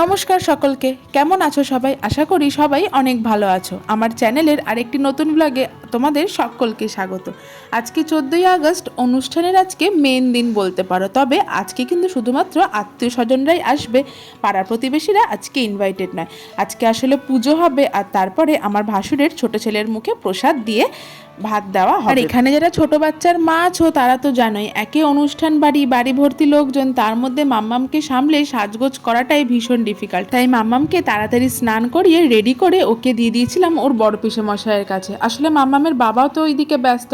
নমস্কার সকলকে, কেমন আছো সবাই? আশা করি সবাই অনেক ভালো আছো। আমার চ্যানেলের আরেকটি নতুন ব্লগে তোমাদের সকলকে স্বাগত। আজকে চোদ্দোই আগস্ট, অনুষ্ঠানের আজকে মেন দিন বলতে পারো। তবে আজকে কিন্তু শুধুমাত্র আত্মীয় স্বজনরাই আসবে পাড়া প্রতিবেশীরা আজকে ইনভাইটেড নয়। আজকে আসলে পুজো হবে আর তারপরে আমার ভাসুরের ছোট ছেলের মুখে প্রসাদ দিয়ে ভাত দেওয়া হবে। আর এখানে যারা ছোট বাচ্চার মা আছো তারা তো জানোই একে অনুষ্ঠান বাড়ি বাড়ি ভর্তি লোকজন তার মধ্যে মাম্মামকে সামলে সাজগোজ করাটাই ভীষণ ডিফিকাল্ট তাই মাম্মামকে তাড়াতাড়ি স্নান করিয়ে রেডি করে ওকে দিয়ে দিয়েছিলাম ওর বড় পিসে মশাইয়ের কাছে। আসলে মাম্মামের বাবাও তো ওইদিকে ব্যস্ত।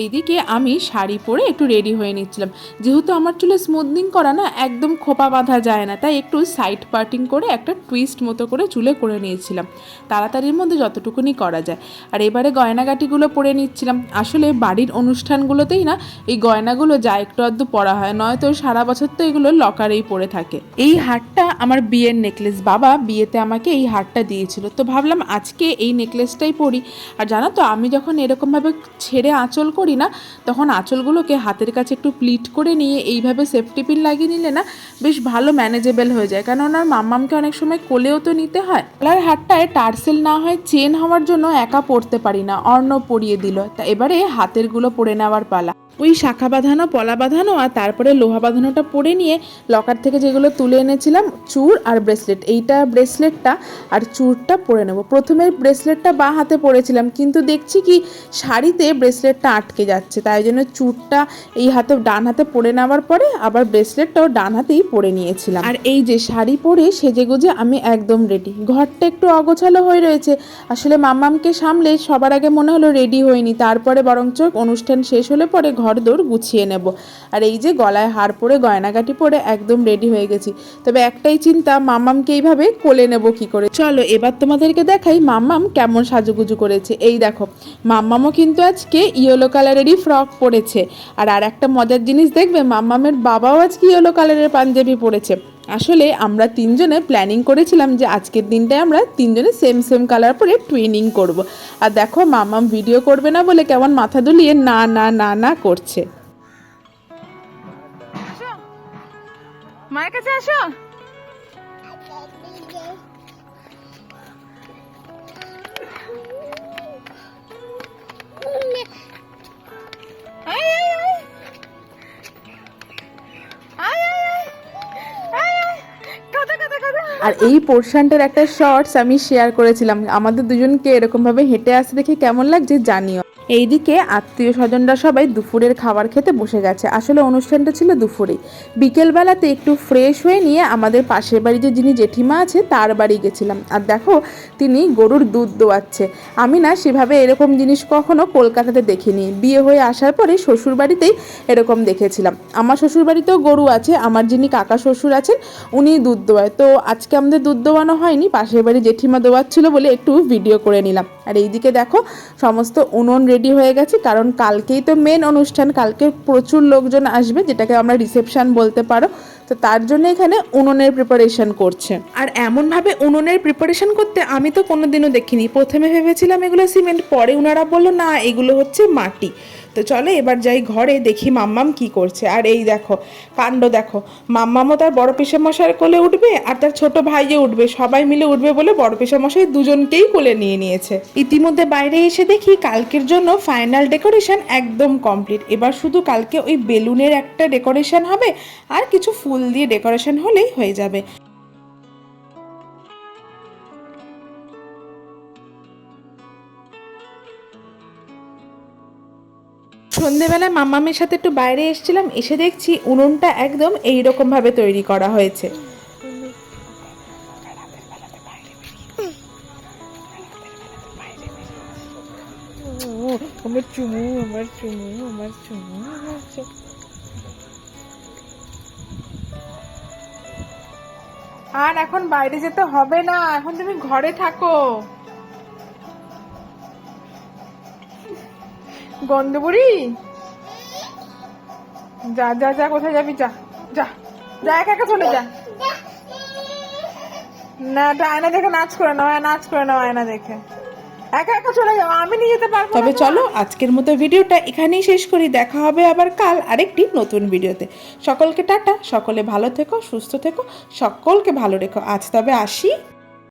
এইদিকে আমি শাড়ি পরে একটু রেডি হয়ে নিচ্ছিলাম। যেহেতু আমার চুলে স্মুথনিং করা না একদম খোপা বাঁধা যায় না তাই একটু সাইড পার্টিং করে একটা টুইস্ট মতো করে চুলে করে নিয়েছিলাম। তাড়াতাড়ির মধ্যে যতটুকুনি করা যায়। আর এবারে গয়নাগাটিগুলো পরে নিচ্ছিলাম। আসলে বাড়ির অনুষ্ঠানগুলোতেই না, এই গয়নাগুলো যা একটু আধটু পরা হয়, নয়তো সারা বছর তো এগুলো লকারেই পড়ে থাকে। এই হারটা আমার বিয়ের নেকলেস। বাবা বিয়েতে আমাকে এই হারটা দিয়েছিল। তো ভাবলাম আজকে এই নেকলেসটাই পরি। আর জানো তো, আমি যখন এরকমভাবে ছেড়ে আঁচল করি না, তখন আঁচলগুলোকে হাতের কাছে একটু প্লিট করে নিয়ে এইভাবে সেফটি পিন লাগিয়ে নিলে না, বেশ ভালো ম্যানেজেবল হয়ে যায়। কারণ ওনার মাম্মামকে অনেক সময় কোলেও তো নিতে হয়। গলার হারটায় টার্সেল না হয়, চেন হওয়ার জন্য একা পড়তে পারি না অর্ণ পরিয়ে দিল। তা এবারে হাতেরগুলো পরে নেওয়ার পালা। ওই শাখা বাঁধানো, পলা বাঁধানো আর তারপরে লোহা বাঁধানোটা পরে নিয়ে লকার থেকে যেগুলো তুলে এনেছিলাম চূড় আর ব্রেসলেট। এইটা ব্রেসলেটটা আর চূড়টা পরে নেব। প্রথমে ব্রেসলেটটা বাঁ হাতে পরেছিলাম, কিন্তু দেখছি কি শাড়িতে ব্রেসলেটটা আটকে যাচ্ছে। তাই জন্য চূড়টা এই হাতে, ডান হাতে পরে নেওয়ার পরে আবার ব্রেসলেটটাও ডান হাতেই পরে নিয়েছিলাম। আর এই যে শাড়ি পরে সেজে গুজে আমি একদম রেডি ঘরটা একটু অগোছালো হয়ে রয়েছে। আসলে মাম্মামকে সামলে সবার আগে মনে হলো রেডি হয়নি। তারপরে বরঞ্চ অনুষ্ঠান শেষ হলে পরে ঘর দৌড় গুছিয়ে নেব। আর এই যে গলায় হার পরে গয়নাগাটি পরে একদম রেডি হয়ে গেছি। তবে একটাই চিন্তা মাম্মামকে এইভাবে কোলে নেব কি করে? চলো, এবার তোমাদেরকে দেখাই মাম্মাম কেমন সাজুগুজু করেছে। এই দেখো মাম্মামও কিন্তু আজকে ইয়েলো কালারেরই ফ্রক পরেছে। আর আর একটা মজার জিনিস দেখবে মাম্মামের বাবাও আজকে ইয়েলো কালারের পাঞ্জাবি পরেছে। আসলে আমরা তিনজনে প্ল্যানিং করেছিলাম যে আজকের দিনটায় আমরা তিনজনে সেম সেম কালার পরে টুইনিং করব। আর দেখো মামাম ভিডিও করবে না বলে কেমন মাথা দুলিয়ে না না না না করছে। মায়ের কাছে আসো। আর এই পোর্শনটার একটা শর্টস আমি শেয়ার করেছিলাম। আমাদের দুজনকে এরকমভাবে হেঁটে আসতে দেখে কেমন লাগছে জানিও। এইদিকে আত্মীয় স্বজনরা সবাই দুপুরের খাবার খেতে বসে গেছে। আসলে অনুষ্ঠানটা ছিল দুপুরে। বিকেলবেলাতে একটু ফ্রেশ হয়ে নিয়ে আমাদের পাশের বাড়ি যে যিনি জেঠিমা আছে, তার বাড়ি গেছিলাম। আর দেখো, তিনি গরুর দুধ দোয়াচ্ছে। আমি না সেভাবে এরকম জিনিস কখনো কলকাতাতে দেখিনি। বিয়ে হয়ে আসার পরে শ্বশুর বাড়িতেই এরকম দেখেছিলাম। আমার শ্বশুর বাড়িতেও গরু আছে, আমার যিনি কাকা শ্বশুর আছেন, উনি দুধ দোয়ায়। তো আজকে আমাদের দুধ দোয়ানো হয়নি, পাশের বাড়ি জেঠিমা দোয়াচ্ছিল বলে একটু ভিডিও করে নিলাম। আর এইদিকে দেখো, সমস্ত উনুন রেডি হয়ে গেছে, কারণ কালকেই তো মেন অনুষ্ঠান, কালকে প্রচুর লোকজন আসবে, যেটাকে আমরা রিসেপশান বলতে পারো। তো তার জন্য এখানে উনুনের প্রিপারেশন করছে। আর এমনভাবে উনুনের প্রিপারেশন করতে আমি তো কোনোদিনও দেখিনি। প্রথমে ভেবেছিলাম এগুলো সিমেন্ট পরে উনারা বলল, না, এগুলো হচ্ছে মাটি। তো চলো, এবার যাই ঘরে, দেখি মাম্মাম কি করছে। আর এই দেখো, কাণ্ড দেখো, মাম্মামও তার বড় মশাইয়ের কোলে উঠবে আর তার ছোট ভাইয়ে উঠবে। সবাই মিলে উঠবে বলে বড় মশাই দুজনকেই কোলে নিয়ে নিয়েছে। ইতিমধ্যে বাইরে এসে দেখি কালকের জন্য ফাইনাল ডেকোরেশন একদম কমপ্লিট এবার শুধু কালকে ওই বেলুনের একটা ডেকোরেশন হবে আর কিছু ফুল দিয়ে ডেকোরেশন হলেই হয়ে যাবে। সন্ধেবেলায় মাম্মামের সাথে একটু বাইরে এসেছিলাম এসে দেখছি উনুনটা একদম এই ভাবে তৈরি করা হয়েছে। আমার চুমু আমার চুমু আমার চুমু আমার চুমু। আর এখন বাইরে যেতে হবে না এখন তুমি ঘরে থাকো। গন্ধবুড়ি? যা যা যা কোথায় যাবি? যা যা যা একা একা চলে যা। না এটা আয়না দেখে নাচ করে নাও নাচ করে নাও আয়না দেখে। একা একা চলে যাও আমি নিয়ে যেতে পারব তবে চলো আজকের মতো ভিডিওটা এখানেই শেষ করি দেখা হবে আবার কাল আরেকটি নতুন ভিডিওতে। সকলকে টাটা সকলে ভালো থেকো সুস্থ থেকো সকলকে ভালো রেখো। আজ তবে আসি।